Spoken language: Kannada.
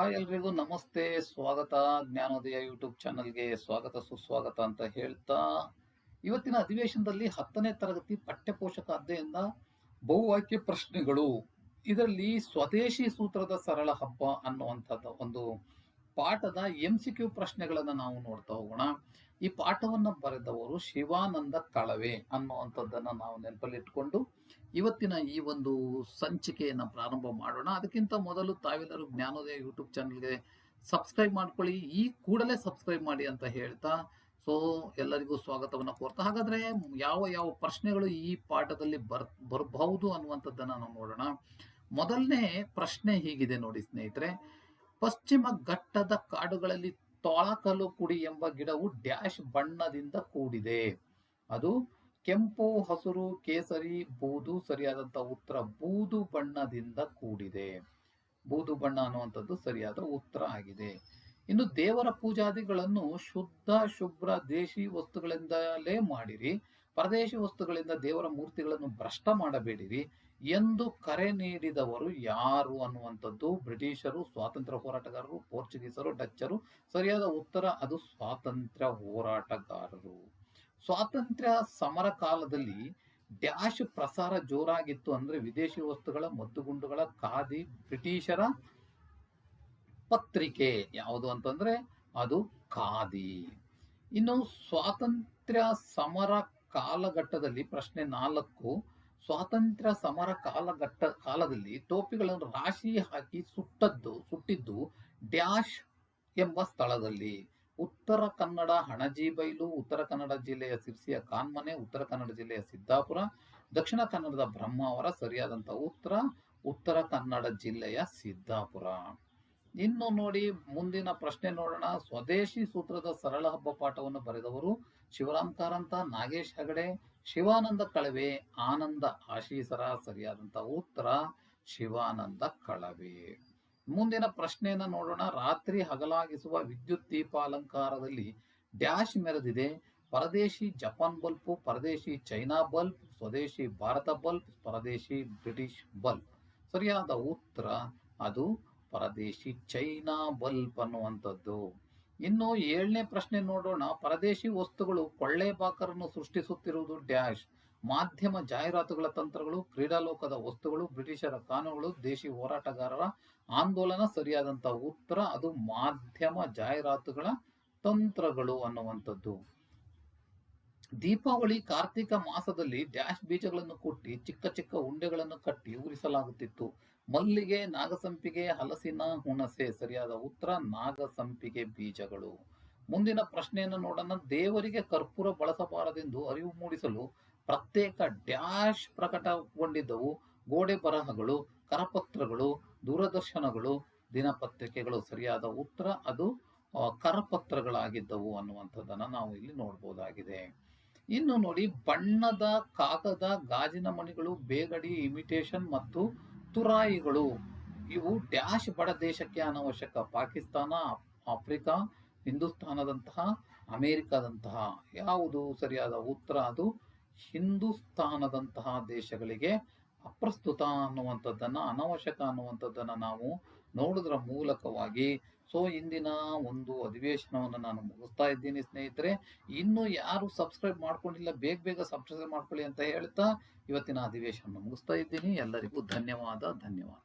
ಹಾಯ್ ಎಲ್ರಿಗೂ ನಮಸ್ತೆ. ಸ್ವಾಗತ. ಜ್ಞಾನೋದಯ ಯೂಟ್ಯೂಬ್ ಚಾನಲ್ಗೆ ಸ್ವಾಗತ, ಸುಸ್ವಾಗತ ಅಂತ ಹೇಳ್ತಾ ಇವತ್ತಿನ ಅಧಿವೇಶನದಲ್ಲಿ ಹತ್ತನೇ ತರಗತಿ ಪಠ್ಯಪೋಷಕ ಅಧ್ಯಯನದ ಬಹುವಾಕ್ಯ ಪ್ರಶ್ನೆಗಳು. ಇದರಲ್ಲಿ ಸ್ವದೇಶಿ ಸೂತ್ರದ ಸರಳ ಹಬ್ಬ ಅನ್ನುವಂಥದ್ದು ಒಂದು ಪಾಠದ ಎಂ ಸಿ ಕ್ಯೂ ಪ್ರಶ್ನೆಗಳನ್ನು ನಾವು ನೋಡ್ತಾ ಹೋಗೋಣ. ಈ ಪಾಠವನ್ನು ಬರೆದವರು ಶಿವಾನಂದ ಕಳವೆ ಅನ್ನುವಂಥದ್ದನ್ನು ನಾವು ನೆನಪಲ್ಲಿಟ್ಕೊಂಡು ಇವತ್ತಿನ ಈ ಒಂದು ಸಂಚಿಕೆಯನ್ನು ಪ್ರಾರಂಭ ಮಾಡೋಣ. ಅದಕ್ಕಿಂತ ಮೊದಲು ತಾವೆಲ್ಲರೂ ಜ್ಞಾನೋದಯ ಯೂಟ್ಯೂಬ್ ಚಾನಲ್ಗೆ ಸಬ್ಸ್ಕ್ರೈಬ್ ಮಾಡ್ಕೊಳ್ಳಿ. ಈ ಕೂಡಲೇ ಸಬ್ಸ್ಕ್ರೈಬ್ ಮಾಡಿ ಅಂತ ಹೇಳ್ತಾ, ಸೊ ಎಲ್ಲರಿಗೂ ಸ್ವಾಗತವನ್ನು ಕೋರ್ತಾ. ಹಾಗಾದ್ರೆ ಯಾವ ಯಾವ ಪ್ರಶ್ನೆಗಳು ಈ ಪಾಠದಲ್ಲಿ ಬರ್, ಬರಬಹುದು ಅನ್ನುವಂಥದ್ದನ್ನು ನಾವು ನೋಡೋಣ. ಮೊದಲನೇ ಪ್ರಶ್ನೆ ಹೀಗಿದೆ ನೋಡಿ ಸ್ನೇಹಿತರೆ. ಪಶ್ಚಿಮ ಘಟ್ಟದ ಕಾಡುಗಳಲ್ಲಿ ತೊಳಕಲು ಕುಡಿ ಎಂಬ ಗಿಡವು ಡ್ಯಾಶ್ ಬಣ್ಣದಿಂದ ಕೂಡಿದೆ. ಅದು ಕೆಂಪು, ಹಸಿರು, ಕೇಸರಿ, ಬೂದು ಸರಿಯಾದಂತ ಉತ್ತರ ಬೂದು ಬಣ್ಣದಿಂದ ಕೂಡಿದೆ. ಬೂದು ಬಣ್ಣ ಅನ್ನುವಂಥದ್ದು ಸರಿಯಾದ ಉತ್ತರ ಆಗಿದೆ. ಇನ್ನು ದೇವರ ಪೂಜಾದಿಗಳನ್ನು ಶುದ್ಧ, ಶುಭ್ರ ದೇಶಿ ವಸ್ತುಗಳಿಂದಲೇ ಮಾಡಿರಿ. ಪರದೇಶಿ ವಸ್ತುಗಳಿಂದ ದೇವರ ಮೂರ್ತಿಗಳನ್ನು ಭ್ರಷ್ಟ ಮಾಡಬೇಡಿರಿ. ಎಂದು ಕರೆ ನೀಡಿದವರು ಯಾರು ಅನ್ನುವಂಥದ್ದು? ಬ್ರಿಟಿಷರು, ಸ್ವಾತಂತ್ರ್ಯ ಹೋರಾಟಗಾರರು, ಪೋರ್ಚುಗೀಸರು, ಡಚ್ಚರು, ಸರಿಯಾದ ಉತ್ತರ ಅದು ಸ್ವಾತಂತ್ರ್ಯ ಹೋರಾಟಗಾರರು. ಸ್ವಾತಂತ್ರ್ಯ ಸಮರ ಕಾಲದಲ್ಲಿ ಡ್ಯಾಶ್ ಪ್ರಸಾರ ಜೋರಾಗಿತ್ತು ಅಂದ್ರೆ ವಿದೇಶಿ ವಸ್ತುಗಳ ಮದ್ದುಗುಂಡುಗಳ ಖಾದಿ ಬ್ರಿಟಿಷರ ಪತ್ರಿಕೆ ಯಾವುದು ಅಂತಂದ್ರೆ ಅದು ಖಾದಿ. ಇನ್ನು ಸ್ವಾತಂತ್ರ್ಯ ಸಮರ ಕಾಲಘಟ್ಟದಲ್ಲಿ ಪ್ರಶ್ನೆ ನಾಲ್ಕು, ಸ್ವಾತಂತ್ರ್ಯ ಸಮರ ಕಾಲಘಟ್ಟ, ಕಾಲದಲ್ಲಿ ಟೋಪಿಗಳನ್ನು ರಾಶಿ ಹಾಕಿ ಸುಟ್ಟದ್ದು, ಸುಟ್ಟಿದ್ದು ಡ್ಯಾಶ್ ಎಂಬ ಸ್ಥಳದಲ್ಲಿ. ಉತ್ತರ ಕನ್ನಡ ಹಣಜಿಬೈಲು ಉತ್ತರ ಕನ್ನಡ ಜಿಲ್ಲೆಯ ಸಿರ್ಸಿಯ ಕಾನ್ಮನೆ, ಉತ್ತರ ಕನ್ನಡ ಜಿಲ್ಲೆಯ ಸಿದ್ದಾಪುರ, ದಕ್ಷಿಣ ಕನ್ನಡದ ಬ್ರಹ್ಮಾವರ ಸರಿಯಾದಂಥ ಉತ್ತರ ಉತ್ತರ ಕನ್ನಡ ಜಿಲ್ಲೆಯ ಸಿದ್ದಾಪುರ. ಇನ್ನು ನೋಡಿ, ಮುಂದಿನ ಪ್ರಶ್ನೆ ನೋಡೋಣ. ಸ್ವದೇಶಿ ಸೂತ್ರದ ಸರಳ ಹಬ್ಬ ಪಾಠವನ್ನು ಬರೆದವರು ಶಿವರಾಮ್ ಕಾರಂತ, ನಾಗೇಶ್ ಹೆಗಡೆ, ಶಿವಾನಂದ ಕಳವೆ, ಆನಂದ ಆಶೀಸರ ಸರಿಯಾದಂಥ ಉತ್ತರ ಶಿವಾನಂದ ಕಳವೆ. ಮುಂದಿನ ಪ್ರಶ್ನೆಯನ್ನು ನೋಡೋಣ. ರಾತ್ರಿ ಹಗಲಾಗಿಸುವ ವಿದ್ಯುತ್ ದೀಪ ಅಲಂಕಾರದಲ್ಲಿ ಡ್ಯಾಶ್ ಮೆರೆದಿದೆ. ಪರದೇಶಿ ಜಪಾನ್ ಬಲ್ಬ್, ಪರದೇಶಿ ಚೈನಾ ಬಲ್ಬ್, ಸ್ವದೇಶಿ ಭಾರತ ಬಲ್ಬ್, ಪರದೇಶಿ ಬ್ರಿಟಿಷ್ ಬಲ್ಬ್. ಸರಿಯಾದ ಉತ್ತರ ಅದು ಪರದೇಶಿ ಚೈನಾ ಬಲ್ಬ್ ಅನ್ನುವಂಥದ್ದು. ಇನ್ನು ಏಳನೇ ಪ್ರಶ್ನೆ ನೋಡೋಣ. ಪರದೇಶಿ ವಸ್ತುಗಳು ಕೊಳ್ಳೆ ಬಾಕರನ್ನು ಸೃಷ್ಟಿಸುತ್ತಿರುವುದು ಡ್ಯಾಶ್. ಮಾಧ್ಯಮ ಜಾಹೀರಾತುಗಳ ತಂತ್ರಗಳು ಕ್ರೀಡಾಲೋಕದ ವಸ್ತುಗಳು, ಬ್ರಿಟಿಷರ ಕಾನೂನುಗಳು, ದೇಶಿ ಹೋರಾಟಗಾರರ ಆಂದೋಲನ ಸರಿಯಾದಂತಹ ಉತ್ತರ, ಅದು ಮಾಧ್ಯಮ ಜಾಹೀರಾತುಗಳ ತಂತ್ರಗಳು ಅನ್ನುವಂಥದ್ದು. ದೀಪಾವಳಿ ಕಾರ್ತಿಕ ಮಾಸದಲ್ಲಿ ಡ್ಯಾಶ್ ಬೀಜಗಳನ್ನು ಕೊಟ್ಟಿ ಚಿಕ್ಕ ಚಿಕ್ಕ ಉಂಡೆಗಳನ್ನು ಕಟ್ಟಿ ಉರಿಸಲಾಗುತ್ತಿತ್ತು. ಮಲ್ಲಿಗೆ, ನಾಗಸಂಪಿಗೆ, ಹಲಸಿನ, ಹುಣಸೆ ಸರಿಯಾದ ಉತ್ತರ, ನಾಗಸಂಪಿಗೆ ಬೀಜಗಳು. ಮುಂದಿನ ಪ್ರಶ್ನೆಯನ್ನು ನೋಡೋಣ. ದೇವರಿಗೆ ಕರ್ಪೂರ ಬಳಸಬಾರದೆಂದು ಅರಿವು ಮೂಡಿಸಲು ಪ್ರತ್ಯೇಕ ಡ್ಯಾಶ್ ಪ್ರಕಟಗೊಂಡಿದ್ದವು. ಗೋಡೆ ಬರಹಗಳು, ಕರಪತ್ರಗಳು, ದೂರದರ್ಶನಗಳು, ದಿನಪತ್ರಿಕೆಗಳು. ಸರಿಯಾದ ಉತ್ತರ ಅದು ಕರಪತ್ರಗಳಾಗಿದ್ದವು ಅನ್ನುವಂಥದ್ದನ್ನು ನಾವು ಇಲ್ಲಿ ನೋಡ್ಬೋದಾಗಿದೆ. ಇನ್ನು ನೋಡಿ, ಬಣ್ಣದ, ಕಾಗದ, ಗಾಜಿನ ಮಣಿಗಳು, ಬೇಗಡಿ, ಇಮಿಟೇಷನ್ ಮತ್ತು ತುರಾಯಿಗಳು. ಇವು ಡ್ಯಾಶ್ ಬಡ ದೇಶಕ್ಕೆ ಅನವಶ್ಯಕ. ಪಾಕಿಸ್ತಾನ ಆಫ್ರಿಕಾ, ಹಿಂದೂಸ್ತಾನದಂತಹ, ಅಮೇರಿಕಾದಂತಹ. ಯಾವುದು ಸರಿಯಾದ ಉತ್ತರ ಅದು? ಹಿಂದೂಸ್ತಾನದಂತಹ ದೇಶಗಳಿಗೆ ಅಪ್ರಸ್ತುತ ಅನ್ನುವಂಥದ್ದನ್ನು, ಅನವಶ್ಯಕ ಅನ್ನುವಂಥದ್ದನ್ನು ನಾವು ನೋಡಿದ್ರ ಮೂಲಕವಾಗಿ ಸೊ, ಇಂದಿನ ಒಂದು ಅಧಿವೇಶನವನ್ನು ನಾನು ಮುಗಿಸ್ತಾ ಇದ್ದೀನಿ ಸ್ನೇಹಿತರೆ. ಇನ್ನು ಯಾರು ಸಬ್ಸ್ಕ್ರೈಬ್ ಮಾಡ್ಕೊಂಡಿಲ್ಲ, ಬೇಗ ಬೇಗ ಸಬ್ಸ್ಕ್ರೈಬ್ ಮಾಡ್ಕೊಳ್ಳಿ ಅಂತ ಹೇಳ್ತಾ ಇವತ್ತಿನ ಅಧಿವೇಶನ ಮುಗಿಸ್ತಾ ಇದ್ದೀನಿ. ಎಲ್ಲರಿಗೂ ಧನ್ಯವಾದ ಧನ್ಯವಾದ.